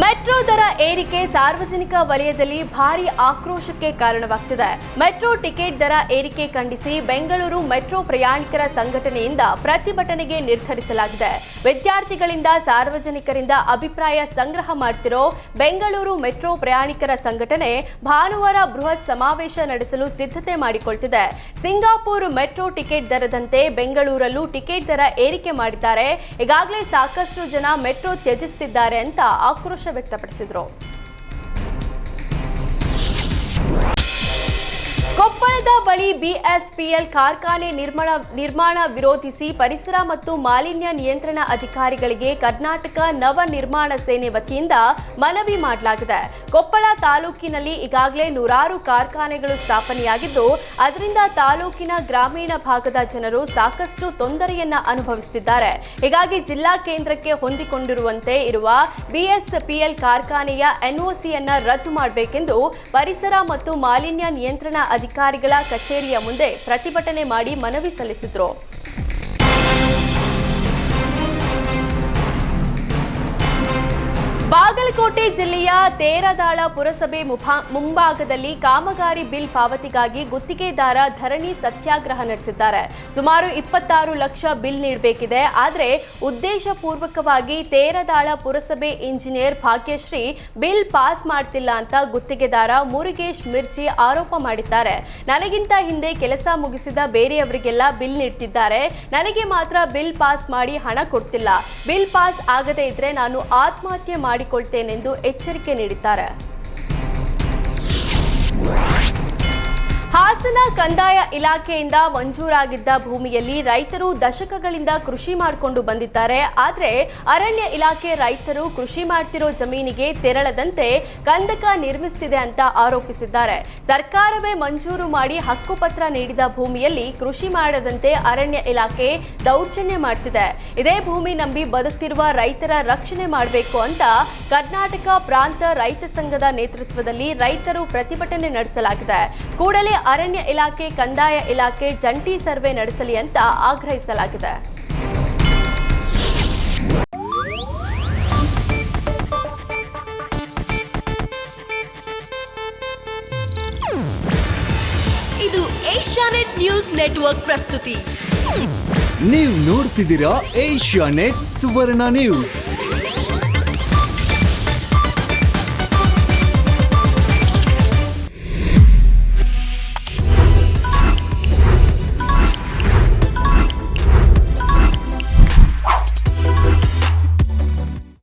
Metro ದರ ಏರಿಕೆ ಸಾರ್ವಜನಿಕ ವಲಯದಲ್ಲಿ ಭಾರಿ ಆಕ್ರೋಶಕ್ಕೆ ಕಾರಣವಾಗ್ತಿದೆ. ಮೆಟ್ರೋ ಟಿಕೆಟ್ ದರ ಏರಿಕೆ ಖಂಡಿಸಿ ಬೆಂಗಳೂರು ಮೆಟ್ರೋ ಪ್ರಯಾಣಿಕರ ಸಂಘಟನೆಯಿಂದ ಪ್ರತಿಭಟನೆಗೆ ನಿರ್ಧರಿಸಲಾಗಿದೆ. ವಿದ್ಯಾರ್ಥಿಗಳಿಂದ ಸಾರ್ವಜನಿಕರಿಂದ ಅಭಿಪ್ರಾಯ ಸಂಗ್ರಹ ಮಾಡ್ತಿರೋ ಬೆಂಗಳೂರು ಮೆಟ್ರೋ ಪ್ರಯಾಣಿಕರ ಸಂಘಟನೆ ಭಾನುವಾರ ಬೃಹತ್ ಸಮಾವೇಶ ನಡೆಸಲು ಸಿದ್ಧತೆ ಮಾಡಿಕೊಳ್ತಿದೆ. ಸಿಂಗಾಪುರ್ ಮೆಟ್ರೋ ಟಿಕೆಟ್ ದರದಂತೆ ಬೆಂಗಳೂರಲ್ಲೂ ಟಿಕೆಟ್ ದರ ಏರಿಕೆ ಮಾಡಿದ್ದಾರೆ. ಈಗಾಗಲೇ ಸಾಕಷ್ಟು ಜನ ಮೆಟ್ರೋ ತ್ಯಜಿಸುತ್ತಿದ್ದಾರೆ ಅಂತ ಆಕ್ರೋಶ ವ್ಯಕ್ತಪಡಿಸಿದ್ರು ಕೊಪ್ಪಳದ ಬಳಿ ಬಿಎಸ್ಪಿಎಲ್ ಕಾರ್ಖಾನೆ ನಿರ್ಮಾಣ ನಿರ್ಮಾಣ ವಿರೋಧಿಸಿ ಪರಿಸರ ಮತ್ತು ಮಾಲಿನ್ಯ ನಿಯಂತ್ರಣ ಅಧಿಕಾರಿಗಳಿಗೆ ಕರ್ನಾಟಕ ನವ ನಿರ್ಮಾಣ ಸೇನೆ ವತಿಯಿಂದ ಮನವಿ ಮಾಡಲಾಗಿದೆ. ಕೊಪ್ಪಳ ತಾಲೂಕಿನಲ್ಲಿ ಈಗಾಗಲೇ ನೂರಾರು ಕಾರ್ಖಾನೆಗಳು ಸ್ಥಾಪನೆಯಾಗಿದ್ದು, ಅದರಿಂದ ತಾಲೂಕಿನ ಗ್ರಾಮೀಣ ಭಾಗದ ಜನರು ಸಾಕಷ್ಟು ತೊಂದರೆಯನ್ನ ಅನುಭವಿಸುತ್ತಿದ್ದಾರೆ. ಹೀಗಾಗಿ ಜಿಲ್ಲಾ ಕೇಂದ್ರಕ್ಕೆ ಹೊಂದಿಕೊಂಡಿರುವಂತೆ ಇರುವ ಬಿಎಸ್ಪಿಎಲ್ ಕಾರ್ಖಾನೆಯ ಎನ್ಒಸಿಯನ್ನ ರದ್ದು ಮಾಡಬೇಕೆಂದು ಪರಿಸರ ಮತ್ತು ಮಾಲಿನ್ಯ ನಿಯಂತ್ರಣ ಅಧಿಕಾರಿಗಳ ಕಚೇರಿಯ ಮುಂದೆ ಪ್ರತಿಭಟನೆ ಮಾಡಿ ಮನವಿ ಸಲ್ಲಿಸಿದ್ರು. ಬಾಗಲಕೋಟೆ ಜಿಲ್ಲೆಯ ತೇರದಾಳ ಪುರಸಭೆ ಮುಂಭಾಗದಲ್ಲಿ ಕಾಮಗಾರಿ ಬಿಲ್ ಪಾವತಿಗಾಗಿ ಗುತ್ತಿಗೆದಾರ ಧರಣಿ ಸತ್ಯಾಗ್ರಹ ನಡೆಸಿದ್ದಾರೆ. ಸುಮಾರು ಇಪ್ಪತ್ತಾರು ಲಕ್ಷ ಬಿಲ್ ನೀಡಬೇಕಿದೆ. ಆದರೆ ಉದ್ದೇಶಪೂರ್ವಕವಾಗಿ ತೇರದಾಳ ಪುರಸಭೆ ಇಂಜಿನಿಯರ್ ಭಾಗ್ಯಶ್ರೀ ಬಿಲ್ ಪಾಸ್ ಮಾಡ್ತಿಲ್ಲ ಅಂತ ಗುತ್ತಿಗೆದಾರ ಮುರುಗೇಶ್ ಮಿರ್ಜಿ ಆರೋಪ ಮಾಡಿದ್ದಾರೆ. ನನಗಿಂತ ಹಿಂದೆ ಕೆಲಸ ಮುಗಿಸಿದ ಬೇರೆಯವರಿಗೆಲ್ಲ ಬಿಲ್ ನೀಡ್ತಿದ್ದಾರೆ. ನನಗೆ ಮಾತ್ರ ಬಿಲ್ ಪಾಸ್ ಮಾಡಿ ಹಣ ಕೊಡ್ತಿಲ್ಲ. ಬಿಲ್ ಪಾಸ್ ಆಗದೇ ಇದ್ರೆ ನಾನು ಆತ್ಮಹತ್ಯೆ ಮಾಡಿಕೊಳ್ತೇನೆಂದು ಎಚ್ಚರಿಕೆ ನೀಡಿದ್ದಾರೆ. ಹಾಸನ ಕಂದಾಯ ಇಲಾಖೆಯಿಂದ ಮಂಜೂರಾಗಿದ್ದ ಭೂಮಿಯಲ್ಲಿ ರೈತರು ದಶಕಗಳಿಂದ ಕೃಷಿ ಮಾಡಿಕೊಂಡು ಬಂದಿದ್ದಾರೆ. ಆದರೆ ಅರಣ್ಯ ಇಲಾಖೆ ರೈತರು ಕೃಷಿ ಮಾಡ್ತಿರೋ ಜಮೀನಿಗೆ ತೆರಳದಂತೆ ಕಂದಕ ನಿರ್ಮಿಸುತ್ತಿದೆ ಅಂತ ಆರೋಪಿಸಿದ್ದಾರೆ. ಸರ್ಕಾರವೇ ಮಂಜೂರು ಮಾಡಿ ಹಕ್ಕುಪತ್ರ ನೀಡಿದ ಭೂಮಿಯಲ್ಲಿ ಕೃಷಿ ಮಾಡದಂತೆ ಅರಣ್ಯ ಇಲಾಖೆ ದೌರ್ಜನ್ಯ ಮಾಡ್ತಿದೆ. ಇದೇ ಭೂಮಿ ನಂಬಿ ಬದುಕ್ತಿರುವ ರೈತರ ರಕ್ಷಣೆ ಮಾಡಬೇಕು ಅಂತ ಕರ್ನಾಟಕ ಪ್ರಾಂತ ರೈತ ಸಂಘದ ನೇತೃತ್ವದಲ್ಲಿ ರೈತರು ಪ್ರತಿಭಟನೆ ನಡೆಸಲಾಗಿದೆ. ಕೂಡಲೇ ಅರಣ್ಯ ಇಲಾಖೆ ಕಂದಾಯ ಇಲಾಖೆ ಜಂಟಿ ಸರ್ವೆ ನಡೆಸಲಿ ಅಂತ ಆಗ್ರಹಿಸಲಾಗಿದೆ. ಇದು ಏಷ್ಯಾನೆಟ್ ನ್ಯೂಸ್ ನೆಟ್ವರ್ಕ್ ಪ್ರಸ್ತುತಿ. ನೀವು ನೋಡ್ತಿದ್ದೀರಾ ಏಷ್ಯಾ ನೆಟ್ ಸುವರ್ಣ ನ್ಯೂಸ್.